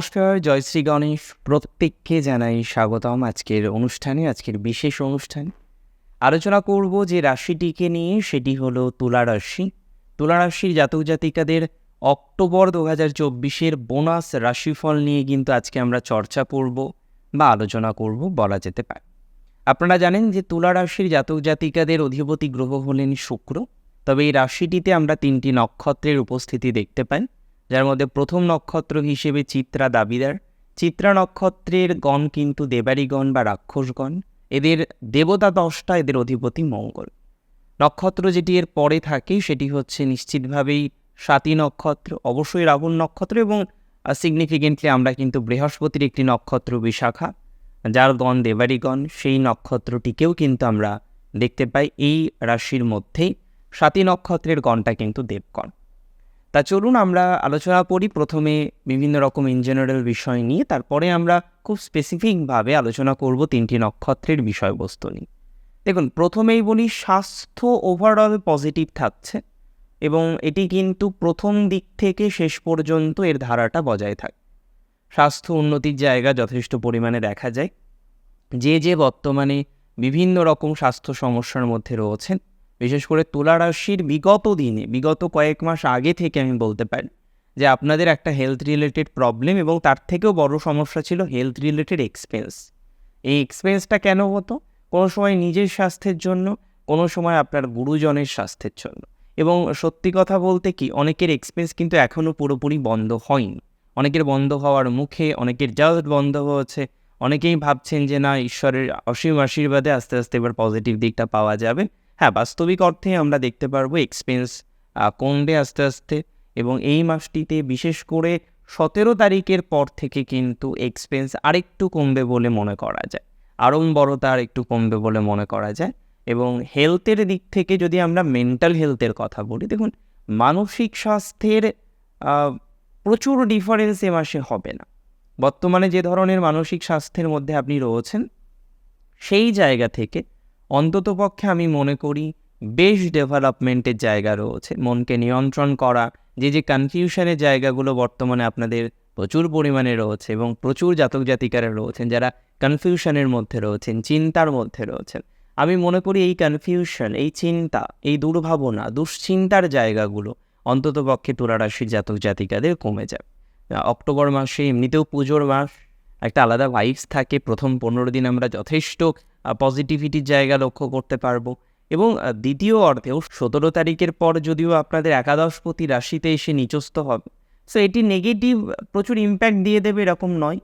নমস্কার জয়শ্রী গণেশ। প্রত্যেককে জানাই স্বাগতম আজকের অনুষ্ঠানে, আজকের বিশেষ অনুষ্ঠান। আলোচনা করব যে রাশিটিকে নিয়ে, সেটি হলো তুলা রাশি। তুলা রাশির জাতক জাতিকাদের অক্টোবর দু হাজার চব্বিশের বোনাস রাশিফল নিয়ে কিন্তু আজকে আমরা চর্চা করব বা আলোচনা করব বলা যেতে পারে। আপনারা জানেন যে তুলা রাশির জাতক জাতিকাদের অধিপতি গ্রহ হলেন শুক্র। তবে এই রাশিটিতে আমরা তিনটি নক্ষত্রের উপস্থিতি দেখতে পাই। যার মধ্যে প্রথম নক্ষত্র হিসেবে চিত্রা দাবিদার। চিত্রা নক্ষত্রের গণ কিন্তু দেবারিগণ বা রাক্ষসগণ। এদের দেবতা দশটা এদের অধিপতি মঙ্গল। নক্ষত্র যেটি এর পরে থাকে, সেটি হচ্ছে নিশ্চিতভাবেই সাতী নক্ষত্র, অবশ্যই রাহুল নক্ষত্র এবং সিগনিফিকেন্টলি আমরা কিন্তু বৃহস্পতির একটি নক্ষত্র বিশাখা, যার গণ দেবারিগণ, সেই নক্ষত্রটিকেও কিন্তু আমরা দেখতে পাই। এই রাশির মধ্যেই সাতী নক্ষত্রের গণটা কিন্তু দেবগণ। তা চলুন আমরা আলোচনা করি প্রথমে বিভিন্ন রকম ইন জেনারেল বিষয় নিয়ে, তারপরে আমরা খুব স্পেসিফিকভাবে আলোচনা করব তিনটি নক্ষত্রের বিষয়বস্তু নিয়ে। দেখুন, প্রথমেই বলি স্বাস্থ্য ওভারঅল পজিটিভ থাকছে এবং এটি কিন্তু প্রথম দিক থেকে শেষ পর্যন্ত এর ধারাটা বজায় থাকে। স্বাস্থ্য উন্নতির জায়গা যথেষ্ট পরিমাণে দেখা যায়। যে যে বর্তমানে বিভিন্ন রকম স্বাস্থ্য সমস্যার মধ্যে রয়েছেন বিশেষ করে তুলা রাশির বিগত দিনে, বিগত কয়েক মাস আগে থেকে আমি বলতে পারি যে আপনাদের একটা হেলথ রিলেটেড প্রবলেম এবং তার থেকেও বড় সমস্যা ছিল হেলথ রিলেটেড এক্সপেন্স এই এক্সপেন্সটা কেন হতো? কোনো সময় নিজের স্বাস্থ্যের জন্য, কোনো সময় আপনার গুরুজনের স্বাস্থ্যের জন্য। এবং সত্যি কথা বলতে কি, অনেকের এক্সপেন্স কিন্তু এখনও পুরোপুরি বন্ধ হয়নি। অনেকের বন্ধ হওয়ার মুখে, অনেকের জাস্ট বন্ধ হয়েছে। অনেকেই ভাবছেন যে না, ঈশ্বরের অসীম আশীর্বাদে আস্তে আস্তে এবার পজিটিভ দিকটা পাওয়া যাবে। হ্যাঁ বাস্তবিক অর্থে আমরা দেখতে পারব এক্সপেন্স কমবে আস্তে আস্তে এবং এই মাসটিতে বিশেষ করে সতেরো তারিখের পর থেকে কিন্তু এক্সপেন্স আরেকটু কমবে বলে মনে করা যায়। আড়ম্বরতা আর একটু কমবে বলে মনে করা যায় এবং হেলথের দিক থেকে যদি আমরা মেন্টাল হেলথের কথা বলি, দেখুন মানসিক স্বাস্থ্যের প্রচুর ডিফারেন্স এ মাসে হবে না। বর্তমানে যে ধরনের মানসিক স্বাস্থ্যের মধ্যে আপনি রয়েছেন, সেই জায়গা থেকে অন্ততপক্ষে আমি মনে করি বেশ ডেভেলপমেন্টের জায়গা রয়েছে। মনকে নিয়ন্ত্রণ করা, যে যে কনফিউশনের জায়গাগুলো বর্তমানে আপনাদের প্রচুর পরিমাণে রয়েছে এবং প্রচুর জাতক জাতিকারা রয়েছেন যারা কনফিউশনের মধ্যে রয়েছেন, চিন্তার মধ্যে রয়েছেন। আমি মনে করি এই কনফিউশন এই চিন্তা, এই দুর্ভাবনা, দুশ্চিন্তার জায়গাগুলো অন্ততপক্ষে তুলারাশির জাতক জাতিকাদের কমে যাবে। অক্টোবর মাসে এমনিতেও পুজোর মাস, একটা আলাদা ভাইবস থাকে। প্রথম পনেরো দিন আমরা যথেষ্ট পজিটিভিটির জায়গা লক্ষ্য করতে পারব। এবং দ্বিতীয় অর্থেও সতেরো তারিখের পর যদিও আপনাদের একাদশপতি রাশিতে এসে নিচস্থ হবে সো এটি নেগেটিভ প্রচুর ইম্প্যাক্ট দিয়ে দেবে এরকম নয়।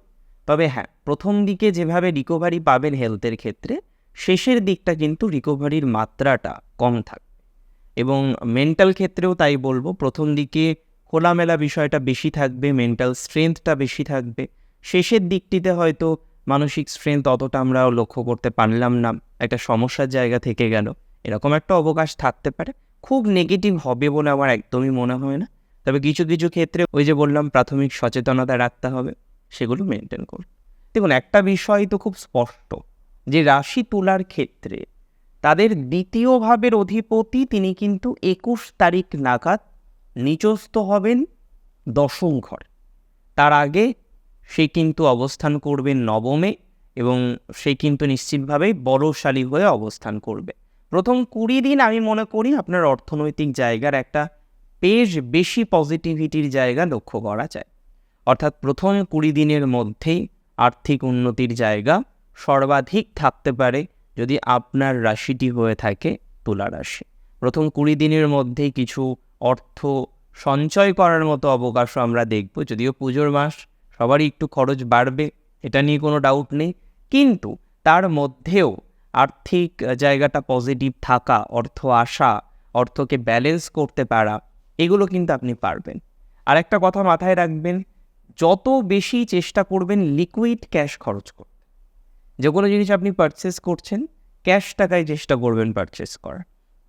তবে হ্যাঁ প্রথম দিকে যেভাবে রিকভারি পাবেন হেলথের ক্ষেত্রে, শেষের দিকটা কিন্তু রিকভারির মাত্রাটা কম থাকবে। এবং মেন্টাল ক্ষেত্রেও তাই বলব, প্রথম দিকে খোলামেলা বিষয়টা বেশি থাকবে মেন্টাল স্ট্রেংথটা বেশি থাকবে। শেষের দিকটিতে হয়তো মানসিক স্ট্রেংথ অতটা আমরা লক্ষ্য করতে পারলাম না। একটা সমস্যার জায়গা থেকে গেল। এরকম একটা অবকাশ থাকতে পারে। খুব নেগেটিভ হবে বলে আমার একদমই মনে হয় না। তবে কিছু কিছু ক্ষেত্রে ওই যে বললাম, প্রাথমিক সচেতনতা রাখতে হবে, সেগুলো মেনটেন করুন। দেখুন, একটা বিষয় তো খুব স্পষ্ট, যে রাশি তোলার ক্ষেত্রে তাদের দ্বিতীয় ভাবের অধিপতি তিনি কিন্তু একুশ তারিখ নাগাদ নিচস্থ হবেন দশম ঘর। তার আগে সে কিন্তু অবস্থান করবে নবমে এবং সে কিন্তু নিশ্চিতভাবেই বড়শালী হয়ে অবস্থান করবে। প্রথম কুড়ি দিন আমি মনে করি আপনার অর্থনৈতিক জায়গার একটা বেশ বেশি পজিটিভিটির জায়গা লক্ষ্য করা যায়। অর্থাৎ প্রথম কুড়ি দিনের মধ্যেই আর্থিক উন্নতির জায়গা সর্বাধিক থাকতে পারে যদি আপনার রাশিটি হয়ে থাকে তুলা রাশি। প্রথম কুড়ি দিনের মধ্যেই কিছু অর্থ সঞ্চয় করার মতো অবকাশও আমরা দেখব, যদিও পুজোর মাস সবারই একটু খরচ বাড়বে, এটা নিয়ে কোনো ডাউট নেই। কিন্তু তার মধ্যেও আর্থিক জায়গাটা পজিটিভ থাকা, অর্থ আসা, অর্থকে ব্যালেন্স করতে পারা, এগুলো কিন্তু আপনি পারবেন। আর একটা কথা মাথায় রাখবেন, যত বেশি চেষ্টা করবেন লিকুইড ক্যাশ খরচ করতে। যে কোনো জিনিস আপনি পারচেস করছেন ক্যাশ টাকায় চেষ্টা করবেন পারচেস করার।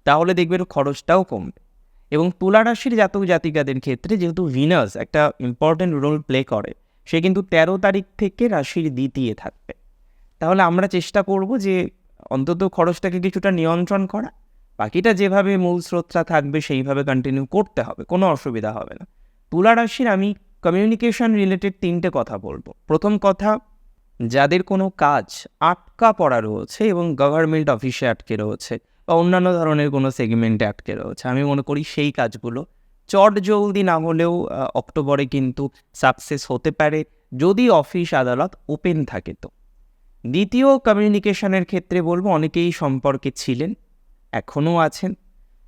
তাহলে দেখবেন খরচটাও কমবে। এবং তুলা রাশির জাতক জাতিকাদের ক্ষেত্রে যেহেতু ভিনাস একটা ইম্পর্টেন্ট রোল প্লে করে সে কিন্তু তেরো তারিখ থেকে রাশির দ্বিতীয় থাকবে। তাহলে আমরা চেষ্টা করব যে অন্তত খরচটাকে কিছুটা নিয়ন্ত্রণ করা। বাকিটা যেভাবে মূল স্রোতটা থাকবে সেইভাবে কন্টিনিউ করতে হবে, কোনো অসুবিধা হবে না। তুলা রাশির আমি কমিউনিকেশন রিলেটেড তিনটে কথা বলব। প্রথম কথা, যাদের কোনো কাজ আটকা পড়া রয়েছে এবং গভর্নমেন্ট অফিসে আটকে রয়েছে বা অন্যান্য ধরনের কোনো সেগমেন্টে আটকে রয়েছে, আমি মনে করি সেই কাজগুলো চট জলদি না হলেও অক্টোবরে কিন্তু সাকসেস হতে পারে যদি অফিস আদালত ওপেন থাকে তো। দ্বিতীয় কমিউনিকেশনের ক্ষেত্রে বলব, অনেকেই সম্পর্কে ছিলেন, এখনও আছেন।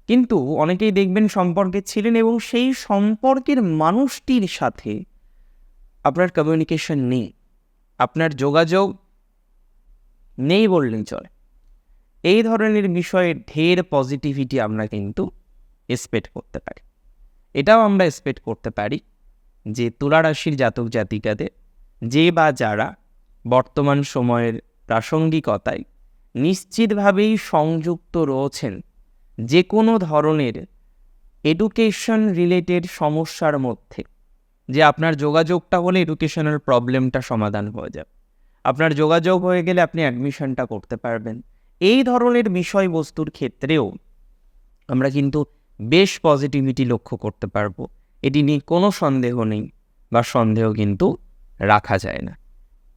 কিন্তু অনেকেই দেখবেন সম্পর্কে ছিলেন এবং সেই সম্পর্কের মানুষটির সাথে আপনার কমিউনিকেশন নেই, আপনার যোগাযোগ নেই বললেই চলে। এই ধরনের বিষয়ে ঢের পজিটিভিটি আমরা কিন্তু এক্সপেক্ট করতে পারি। এটাও আমরা এক্সপেক্ট করতে পারি যে তুলা রাশির জাতক জাতিকাদের যে বা যারা বর্তমান সময়ের প্রাসঙ্গিকতায় নিশ্চিতভাবেই সংযুক্ত রয়েছেন যে কোনো ধরনের এডুকেশন রিলেটেড সমস্যার মধ্যে, যে আপনার যোগাযোগটা হলে এডুকেশনাল প্রবলেমটা সমাধান হয়ে যাবে। আপনার যোগাযোগ হয়ে গেলে আপনি অ্যাডমিশনটা করতে পারবেন। এই ধরনের বিষয়বস্তুর ক্ষেত্রেও আমরা কিন্তু বেশ পজিটিভিটি লক্ষ্য করতে পারব। এটি নিয়ে কোনো সন্দেহ নেই বা সন্দেহ কিন্তু রাখা যায় না।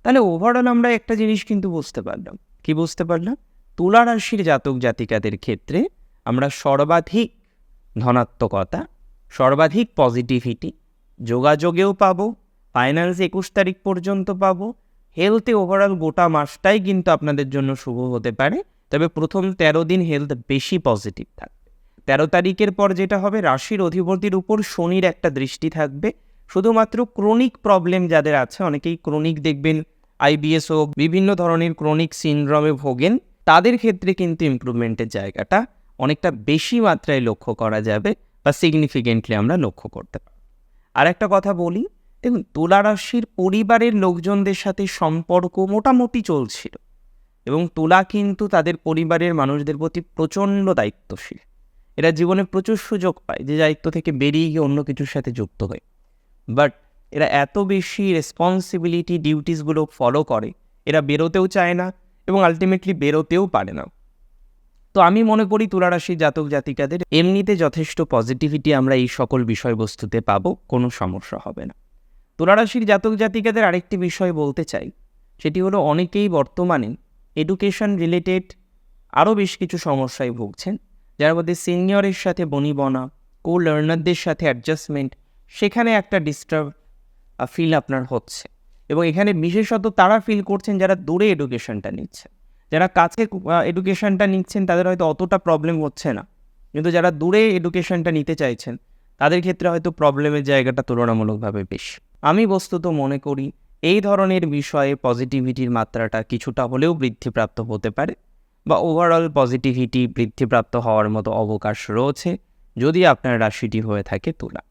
তাহলে ওভারঅল আমরা একটা জিনিস কিন্তু বুঝতে পারলাম। কি বুঝতে পারলাম? তুলা রাশির জাতক জাতিকাদের ক্ষেত্রে আমরা সর্বাধিক ধনাত্মকতা, সর্বাধিক পজিটিভিটি যোগাযোগেও পাবো ফাইন্যান্স একুশ তারিখ পর্যন্ত পাবো। হেলথে ওভারঅল গোটা মাসটাই কিন্তু আপনাদের জন্য শুভ হতে পারে। তবে প্রথম তেরো দিন হেলথ বেশি পজিটিভ থাকবে তেরো তারিখের পর যেটা হবে, রাশির অধিপতির উপর শনির একটা দৃষ্টি থাকবে। শুধুমাত্র ক্রনিক প্রবলেম যাদের আছে, অনেকেই ক্রনিক দেখবেন আইবিএস হোক, বিভিন্ন ধরনের ক্রনিক সিনড্রমে ভোগেন, তাদের ক্ষেত্রে কিন্তু ইম্প্রুভমেন্টের জায়গাটা অনেকটা বেশি মাত্রায় লক্ষ্য করা যাবে বা সিগনিফিকেন্টলি আমরা লক্ষ্য করতে পারব। আর একটা কথা বলি, দেখুন, তুলা রাশির পরিবারের লোকজনদের সাথে সম্পর্ক মোটামুটি চলছিল এবং তুলা কিন্তু তাদের পরিবারের মানুষদের প্রতি প্রচণ্ড দায়িত্বশীল। এরা জীবনে প্রচুর সুযোগ পায় যে দায়িত্ব থেকে বেরিয়ে গিয়ে অন্য কিছুর সাথে যুক্ত হয়। বাট এরা এত বেশি রেসপন্সিবিলিটি ডিউটিসগুলো ফলো করে, এরা বেরোতেও চায় না এবং আলটিমেটলি বেরোতেও পারে না। তো আমি মনে করি তুলারাশি জাতক জাতিকাদের এমনিতে যথেষ্ট পজিটিভিটি আমরা এই সকল বিষয়বস্তুতে পাবো, কোনো সমস্যা হবে না। তুলারাশির জাতক জাতিকাদের আরেকটি বিষয় বলতে চাই, সেটি হলো অনেকেই বর্তমানে এডুকেশন রিলেটেড আরও বেশ কিছু সমস্যায় ভুগছেন। যার মধ্যে সিনিয়রের সাথে বনিবনা কো লার্নারদের সাথে অ্যাডজাস্টমেন্ট সেখানে একটা ডিস্টার্ব ফিল আপনার হচ্ছে। এবং এখানে বিশেষত তারা ফিল করছেন যারা দূরে এডুকেশনটা নিচ্ছে। যারা কাছে এডুকেশনটা নিচ্ছেন, তাদের হয়তো অতটা প্রবলেম হচ্ছে না। কিন্তু যারা দূরে এডুকেশনটা নিতে চাইছেন, তাদের ক্ষেত্রে হয়তো প্রবলেমের জায়গাটা তুলনামূলকভাবে বেশি। আমি বস্তুত মনে করি, এই ধরনের বিষয়ে পজিটিভিটির মাত্রাটা কিছুটা হলেও বৃদ্ধিপ্রাপ্ত হতে পারে। বা ওভারঅল পজিটিভিটি বৃদ্ধিপ্রাপ্ত হওয়ার মতো অবকাশ রয়েছে যদি আপনার রাশিটি হয়ে থাকে তুলা।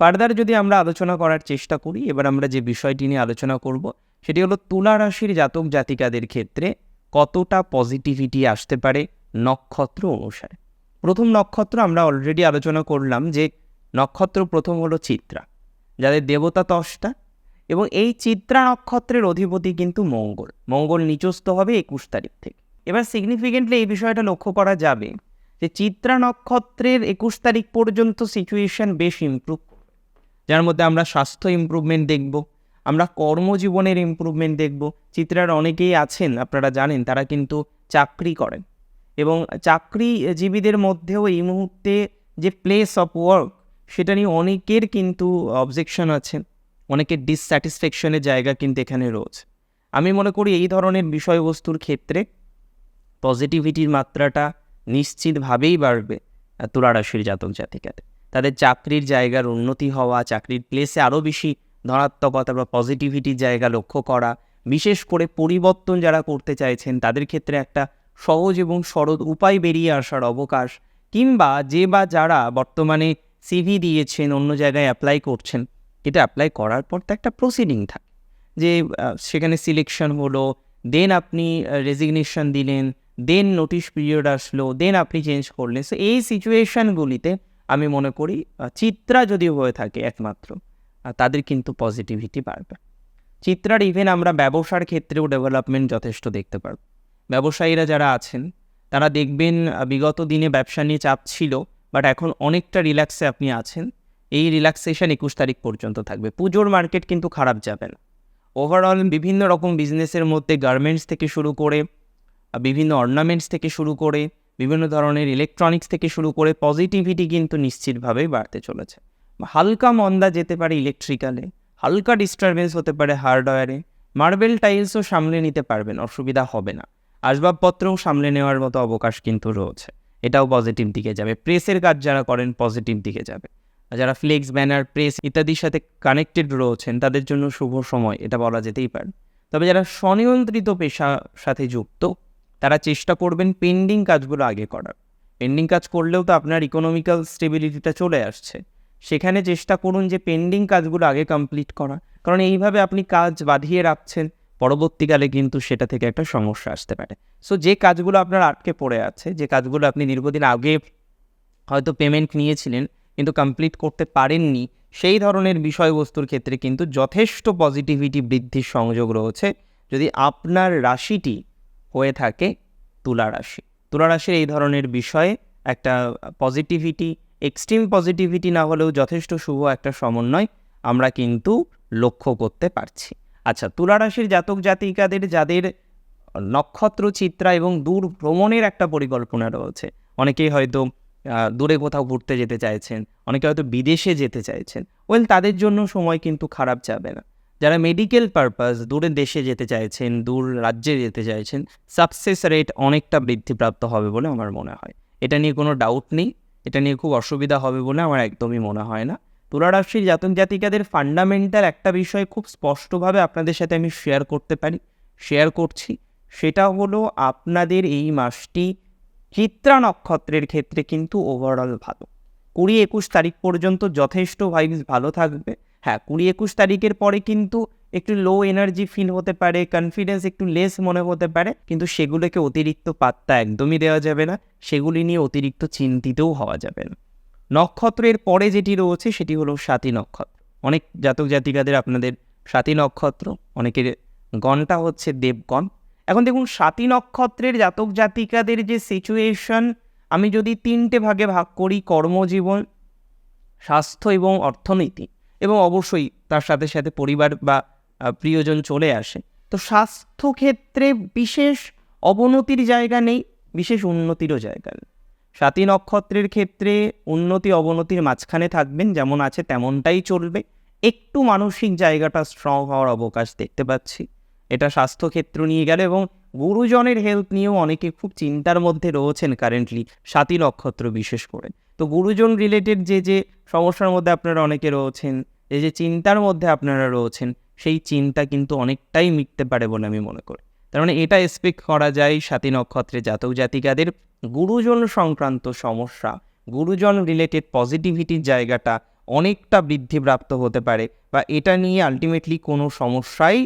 ফার্দার যদি আমরা আলোচনা করার চেষ্টা করি, এবার আমরা যে বিষয়টি নিয়ে আলোচনা করব, সেটি হলো তুলা রাশির জাতক জাতিকাদের ক্ষেত্রে কতটা পজিটিভিটি আসতে পারে নক্ষত্র অনুসারে। প্রথম নক্ষত্র আমরা অলরেডি আলোচনা করলাম যে নক্ষত্র প্রথম হলো চিত্রা, যাদের দেবতা তষ্টা এবং এই চিত্রা নক্ষত্রের অধিপতি কিন্তু মঙ্গল। মঙ্গল নিচস্থ হবে একুশ তারিখ থেকে। এবার সিগনিফিকেন্টলি এই বিষয়টা লক্ষ্য করা যাবে যে চিত্রা নক্ষত্রের একুশ তারিখ পর্যন্ত সিচুয়েশন বেশ ইমপ্রুভ যার মধ্যে আমরা স্বাস্থ্য ইমপ্রুভমেন্ট দেখব, আমরা কর্মজীবনের ইমপ্রুভমেন্ট দেখব। চিত্রার অনেকেই আছেন, আপনারা জানেন, তারা কিন্তু চাকরি করেন এবং চাকরিজীবীদের মধ্যেও এই মুহূর্তে যে প্লেস অফ ওয়ার্ক সেটা নিয়ে অনেকের কিন্তু অবজেকশন আছে, অনেকের ডিসস্যাটিসফ্যাকশনের জায়গা কিন্তু এখানে রয়েছে। আমি মনে করি এই ধরনের বিষয়বস্তুর ক্ষেত্রে পজিটিভিটির মাত্রাটা নিশ্চিতভাবেই বাড়বে আহ, তুলা রাশির জাতক জাতিকাদের তাদের চাকরির জায়গার উন্নতি হওয়া চাকরির প্লেসে আরও বেশি ধনাত্মকতা বা পজিটিভিটির জায়গা লক্ষ্য করা বিশেষ করে পরিবর্তন যারা করতে চাইছেন তাদের ক্ষেত্রে একটা সহজ এবং সরল উপায় বেরিয়ে আসার অবকাশ কিংবা যে বা যারা বর্তমানে সিভি দিয়েছেন অন্য জায়গায় অ্যাপ্লাই করছেন এটা অ্যাপ্লাই করার পর তো একটা প্রসিডিং থাকে। যে সেখানে সিলেকশন হলো দেন আপনি রেজিগনেশন দিলেন দেন নোটিশ পিরিয়ড আসলো দেন আপনি চেঞ্জ করলেন। সো এই সিচুয়েশানগুলিতে আমি মনে করি চিত্রা যদি হয়ে থাকে একমাত্র তাদের কিন্তু পজিটিভিটি বাড়বে। চিত্রার ইভেন আমরা ব্যবসার ক্ষেত্রেও ডেভেলপমেন্ট যথেষ্ট দেখতে পারব। ব্যবসায়ীরা যারা আছেন, তারা দেখবেন বিগত দিনে ব্যবসা নিয়ে চাপ ছিল বাট এখন অনেকটা রিল্যাক্সে আপনি আছেন। এই রিল্যাক্সেশন একুশ তারিখ পর্যন্ত থাকবে। পুজোর মার্কেট কিন্তু খারাপ যাবে না। ওভারঅল বিভিন্ন রকম বিজনেসের মধ্যে গার্মেন্টস থেকে শুরু করে বিভিন্ন অর্নামেন্টস থেকে শুরু করে, বিভিন্ন ধরনের ইলেকট্রনিক্স থেকে শুরু করে পজিটিভিটি কিন্তু নিশ্চিতভাবেই বাড়তে চলেছে। হালকা মন্দা যেতে পারে ইলেকট্রিক্যালে হালকা ডিস্টারবেন্স হতে পারে হার্ডওয়্যারে মার্বেল টাইলসও সামলে নিতে পারবেন, অসুবিধা হবে না। আসবাবপত্রও সামলে নেওয়ার মতো অবকাশ কিন্তু রয়েছে। এটাও পজিটিভ দিকে যাবে। প্রেসের কাজ যারা করেন পজিটিভ দিকে যাবে। যারা ফ্লেক্স ব্যানার প্রেস ইত্যাদির সাথে কানেক্টেড রয়েছেন, তাদের জন্য শুভ সময়, এটা বলা যেতেই পারে। তবে যারা স্বনিয়ন্ত্রিত পেশার সাথে যুক্ত তারা চেষ্টা করবেন পেন্ডিং কাজগুলো আগে করার। পেন্ডিং কাজ করলেও তো আপনার ইকোনমিক্যাল স্টেবিলিটিটা চলে আসছে। সেখানে চেষ্টা করুন যে পেন্ডিং কাজগুলো আগে কমপ্লিট করা। কারণ এইভাবে আপনি কাজ বাঁধিয়ে রাখছেন, পরবর্তীকালে কিন্তু সেটা থেকে একটা সমস্যা আসতে পারে। সো যে কাজগুলো আপনার আটকে পড়ে আছে, যে কাজগুলো আপনি দীর্ঘদিন আগে হয়তো পেমেন্ট নিয়েছিলেন, কিন্তু কমপ্লিট করতে পারেননি, সেই ধরনের বিষয়বস্তুর ক্ষেত্রে কিন্তু যথেষ্ট পজিটিভিটি বৃদ্ধির সংযোগ রয়েছে। যদি আপনার রাশিটি হয়ে থাকে তুলা রাশি। তুলা রাশির এই ধরনের বিষয়ে একটা পজিটিভিটি এক্সট্রিম পজিটিভিটি না হলেও যথেষ্ট শুভ একটা সমন্বয় আমরা কিন্তু লক্ষ্য করতে পারছি। আচ্ছা তুলা রাশির জাতক জাতিকাদের যাদের নক্ষত্র চিত্রা এবং দূর ভ্রমণের একটা পরিকল্পনা রয়েছে, অনেকেই হয়তো দূরে কোথাও ঘুরতে যেতে চাইছেন, অনেকে হয়তো বিদেশে যেতে চাইছেন ওয়েল তাদের জন্য সময় কিন্তু খারাপ যাবে না। যারা মেডিকেল পারপাস দূরে দেশে যেতে চাইছেন, দূর রাজ্যে যেতে চাইছেন সাকসেস রেট অনেকটা বৃদ্ধিপ্রাপ্ত হবে বলে আমার মনে হয়। এটা নিয়ে কোনো ডাউট নেই, এটা নিয়ে খুব অসুবিধা হবে বলে আমার একদমই মনে হয় না। তুলা রাশির জাতক জাতিকাদের ফান্ডামেন্টাল একটা বিষয় খুব স্পষ্টভাবে আপনাদের সাথে আমি শেয়ার করতে পারি শেয়ার করছি। সেটা হলো আপনাদের এই মাসটি চিত্রা নক্ষত্রের ক্ষেত্রে কিন্তু ওভারঅল ভালো। কুড়ি একুশ তারিখ পর্যন্ত যথেষ্ট ভাইবস ভালো থাকবে। হ্যাঁ কুড়ি একুশ তারিখের পরে কিন্তু একটু লো এনার্জি ফিল হতে পারে কনফিডেন্স একটু লেস মনে হতে পারে, কিন্তু সেগুলোকে অতিরিক্ত পাত্তা একদমই দেওয়া যাবে না, সেগুলি নিয়ে অতিরিক্ত চিন্তিতও হওয়া যাবে না। নক্ষত্রের পরে যেটি রয়েছে সেটি হলো সাতী নক্ষত্র। অনেক জাতক জাতিকাদের আপনাদের সাতী নক্ষত্র, অনেকের গণটা হচ্ছে দেবগণ। এখন দেখুন, সাতী নক্ষত্রের জাতক জাতিকাদের যে সিচুয়েশন আমি যদি তিনটে ভাগে ভাগ করি, কর্মজীবন, স্বাস্থ্য এবং অর্থনীতি এবং অবশ্যই তার সাথে সাথে পরিবার বা প্রিয়জন চলে আসে। তো স্বাস্থ্য ক্ষেত্রে বিশেষ অবনতির জায়গা নেই, বিশেষ উন্নতিরও জায়গা নেই। সাতী নক্ষত্রের ক্ষেত্রে উন্নতি অবনতির মাঝখানে থাকবেন, যেমন আছে তেমনটাই চলবে। একটু মানসিক জায়গাটা স্ট্রং হওয়ার অবকাশ দেখতে পাচ্ছি। এটা স্বাস্থ্যক্ষেত্র নিয়ে গেল এবং গুরুজনের হেলথ নিয়েও অনেকে খুব চিন্তার মধ্যে রয়েছেন কারেন্টলি সাতী নক্ষত্র বিশেষ করে। তো গুরুজন রিলেটেড যে যে সমস্যার মধ্যে আপনারা অনেকে রয়েছেন যে যে চিন্তার মধ্যে আপনারা রয়েছেন, সেই চিন্তা কিন্তু অনেকটাই মিটতে পারে বলে আমি মনে করি। তার মানে এটা এক্সপেক্ট করা যায় সাতী নক্ষত্রের জাতক জাতিকাদের গুরুজন সংক্রান্ত সমস্যা, গুরুজন রিলেটেড পজিটিভিটির জায়গাটা অনেকটা বৃদ্ধিপ্রাপ্ত হতে পারে বা এটা নিয়ে আলটিমেটলি কোনো সমস্যাই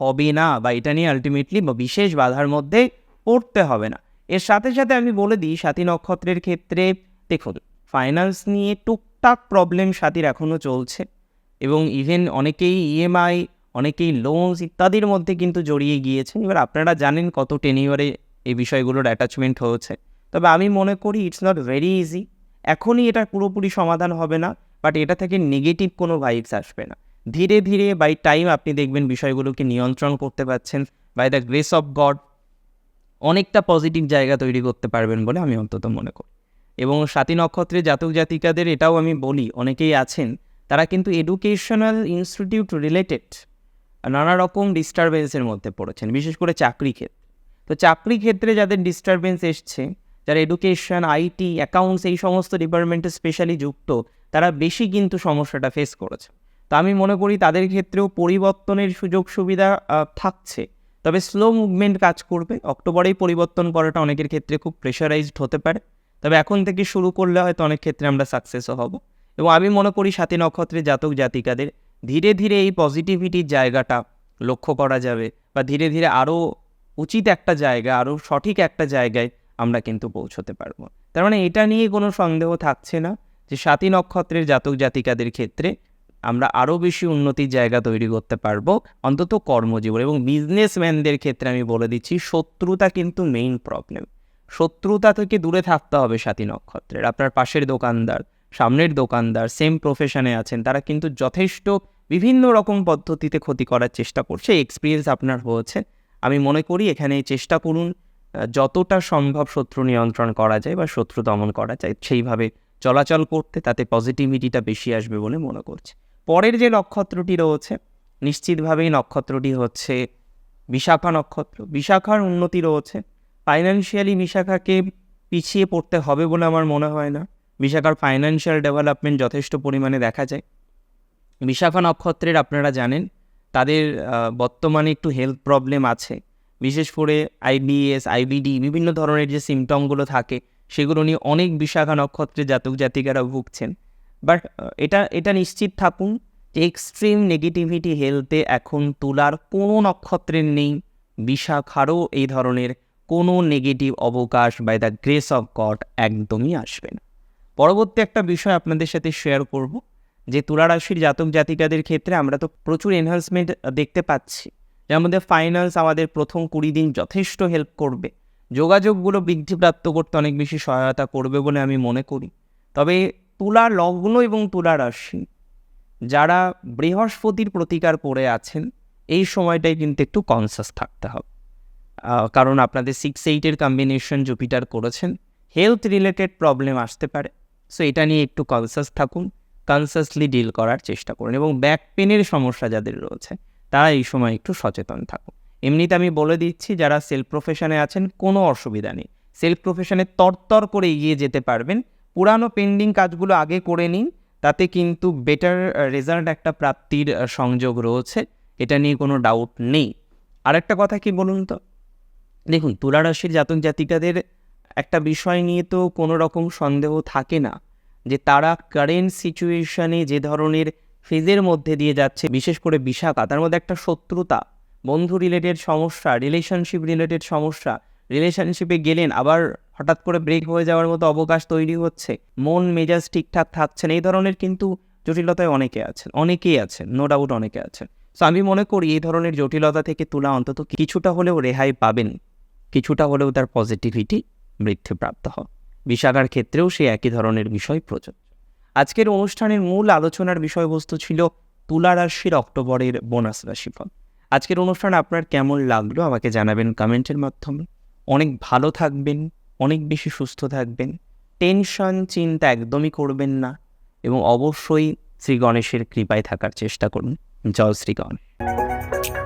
হবে না বা এটা নিয়ে আলটিমেটলি বিশেষ বাধার মধ্যে পড়তে হবে না। এর সাথে সাথে আমি বলে দিই সাথী নক্ষত্রের ক্ষেত্রে দেখুন ফাইন্যান্স নিয়ে টুকটাক প্রবলেম সাথীর এখনও চলছে এবং ইভেন অনেকেই ইএমআই অনেকেই লোনস ইত্যাদির মধ্যে কিন্তু জড়িয়ে গিয়েছেন। এবার আপনারা জানেন কত টেনিওয়ারে এই বিষয়গুলোর অ্যাটাচমেন্ট হয়েছে। তবে আমি মনে করি ইটস নট ভেরি ইজি এখনই এটা পুরোপুরি সমাধান হবে না বাট এটা থেকে নেগেটিভ কোনো ভাইবস আসবে না। ধীরে ধীরে বাই টাইম আপনি দেখবেন বিষয়গুলোকে নিয়ন্ত্রণ করতে পারছেন by the grace of God অনেকটা পজিটিভ জায়গা তৈরি করতে পারবেন বলে আমি অন্তত মনে করি। এবং সাতী নক্ষত্রের জাতক জাতিকাদের এটাও আমি বলি, অনেকেই আছেন, তারা কিন্তু এডুকেশনাল ইনস্টিটিউট রিলেটেড নানা রকম ডিস্টারবেন্সের মধ্যে পড়েছেন, বিশেষ করে চাকরি ক্ষেত্রে। তো চাকরি ক্ষেত্রে যাদের ডিস্টারবেন্স এসছে, যারা এডুকেশন আইটি অ্যাকাউন্টস এই সমস্ত ডিপার্টমেন্টে স্পেশালি যুক্ত, তারা বেশি কিন্তু সমস্যাটা ফেস করেছে। তো আমি মনে করি তাদের ক্ষেত্রেও পরিবর্তনের সুযোগ সুবিধা থাকছে। তবে স্লো মুভমেন্ট কাজ করবে, অক্টোবরেই পরিবর্তন করাটা অনেকের ক্ষেত্রে খুব প্রেশারাইজড হতে পারে। তবে এখন থেকে শুরু করলে হয়তো অনেক ক্ষেত্রে আমরা সাকসেসও হব। এবং আমি মনে করি সাথী নক্ষত্রের জাতক জাতিকাদের ধীরে ধীরে এই পজিটিভিটির জায়গাটা লক্ষ্য করা যাবে বা ধীরে ধীরে আরও উচিত একটা জায়গা আরও সঠিক একটা জায়গায় আমরা কিন্তু পৌঁছতে পারব। তার মানে এটা নিয়ে কোনো সন্দেহ থাকছে না যে সাতী নক্ষত্রের জাতক জাতিকাদের ক্ষেত্রে আমরা আরও বেশি উন্নতির জায়গা তৈরি করতে পারব অন্তত কর্মজীবন এবং বিজনেসম্যানদের ক্ষেত্রে আমি বলে দিচ্ছি শত্রুতা কিন্তু মেইন প্রবলেম শত্রুতা থেকে দূরে থাকতে হবে সাথী নক্ষত্রের। আপনার পাশের দোকানদার, সামনের দোকানদার সেম প্রফেশনে আছেন, তারা কিন্তু যথেষ্ট বিভিন্ন রকম পদ্ধতিতে ক্ষতি করার চেষ্টা করছে। এক্সপিরিয়েন্স আপনার হয়েছে। আমি মনে করি এখানে চেষ্টা করুন যতটা সম্ভব শত্রু নিয়ন্ত্রণ করা যায় বা শত্রু দমন করা যায়, সেইভাবে চলাচল করতে, তাতে পজিটিভিটিটা বেশি আসবে বলে মনে করছে। পরের যে নক্ষত্রটি রয়েছে, নিশ্চিতভাবেই নক্ষত্রটি হচ্ছে বিশাখা নক্ষত্র। বিশাখার উন্নতি রয়েছে ফাইন্যান্সিয়ালি বিশাখাকে পিছিয়ে পড়তে হবে বলে আমার মনে হয় না। বিশাখার ফাইন্যান্সিয়াল ডেভেলপমেন্ট যথেষ্ট পরিমাণে দেখা যায়। বিশাখা নক্ষত্রের আপনারা জানেন, তাদের বর্তমানে একটু হেলথ প্রবলেম আছে। বিশেষ করে আইবিএস আইবিডি বিভিন্ন ধরনের যে সিমটমগুলো থাকে, সেগুলো নিয়ে অনেক বিশাখা নক্ষত্রের জাতক জাতিকারা ভুগছেন। বাট এটা এটা নিশ্চিত থাকুন যে এক্সট্রিম নেগেটিভিটি হেলথে এখন তুলার কোনো নক্ষত্রের নেই। বিশাখারও এই ধরনের কোনো নেগেটিভ অবকাশ by the grace of God একদমই আসবে না। পরবর্তী একটা বিষয় আপনাদের সাথে শেয়ার করব, যে তুলা রাশির জাতক জাতিকাদের ক্ষেত্রে আমরা তো প্রচুর এনহান্সমেন্ট দেখতে পাচ্ছি। যার মধ্যে ফাইন্যান্স আমাদের প্রথম কুড়ি দিন যথেষ্ট হেল্প করবে। যোগাযোগগুলো বৃদ্ধিপ্রাপ্ত করতে অনেক বেশি সহায়তা করবে বলে আমি মনে করি। তবে তুলা লগ্ন এবং তুলা রাশি, যারা বৃহস্পতির প্রতিকার করে আছেন, এই সময়টায় কিন্তু একটু কনসাস থাকতে হবে। কারণ আপনাদের সিক্স এইটের কম্বিনেশন জুপিটার করেছেন। হেলথ রিলেটেড প্রবলেম আসতে পারে। সো এটা নিয়ে একটু কনসাস থাকুন কনসাসলি ডিল করার চেষ্টা করুন এবং ব্যাক পেনের সমস্যা যাদের রয়েছে, তারা এই সময় একটু সচেতন থাকুন। এমনিতে আমি বলে দিচ্ছি, যারা সেলফ প্রফেশনে আছেন, কোনো অসুবিধা নেই। সেলফ প্রফেশনে তরতর করে এগিয়ে যেতে পারবেন। পুরানো পেন্ডিং কাজগুলো আগে করে নিন, তাতে কিন্তু বেটার রেজাল্ট একটা প্রাপ্তির সংযোগ রয়েছে। এটা নিয়ে কোনো ডাউট নেই। আরেকটা কথা কি বলুন তো? দেখুন, তুলা রাশির জাতক জাতিকাদের একটা বিষয় নিয়ে তো কোনো রকম সন্দেহ থাকে না যে তারা কারেন্ট সিচুয়েশনে যে ধরনের ফেজের মধ্যে দিয়ে যাচ্ছে, বিশেষ করে বিশাখা, তার মধ্যে একটা শত্রুতা, বন্ধু রিলেটেড সমস্যা রিলেশনশিপ রিলেটেড সমস্যা রিলেশনশিপে গেলেন, আবার হঠাৎ করে ব্রেক হয়ে যাওয়ার মতো অবকাশ তৈরি হচ্ছে, মন মেজাজ ঠিকঠাক থাকছেন এই ধরনের কিন্তু জটিলতায় অনেকে আছেন, অনেকেই আছেন নো ডাউট অনেকে আছেন। সো আমি মনে করি এই ধরনের জটিলতা থেকে তুলা অন্তত কিছুটা হলেও রেহাই পাবেন। কিছুটা হলেও তার পজিটিভিটি বৃদ্ধিপ্রাপ্ত হয় বিশাখার ক্ষেত্রেও সেই একই ধরনের বিষয় প্রযোজ্য। আজকের অনুষ্ঠানের মূল আলোচনার বিষয়বস্তু ছিল তুলা রাশির অক্টোবরের বোনাস রাশিফল। আজকের অনুষ্ঠান আপনার কেমন লাগল আমাকে জানাবেন কমেন্টের মাধ্যমে। অনেক ভালো থাকবেন, অনেক বেশি সুস্থ থাকবেন, টেনশন, চিন্তা একদমই করবেন না এবং অবশ্যই শ্রী গণেশের কৃপায় থাকার চেষ্টা করুন। জয় শ্রী গণেশ।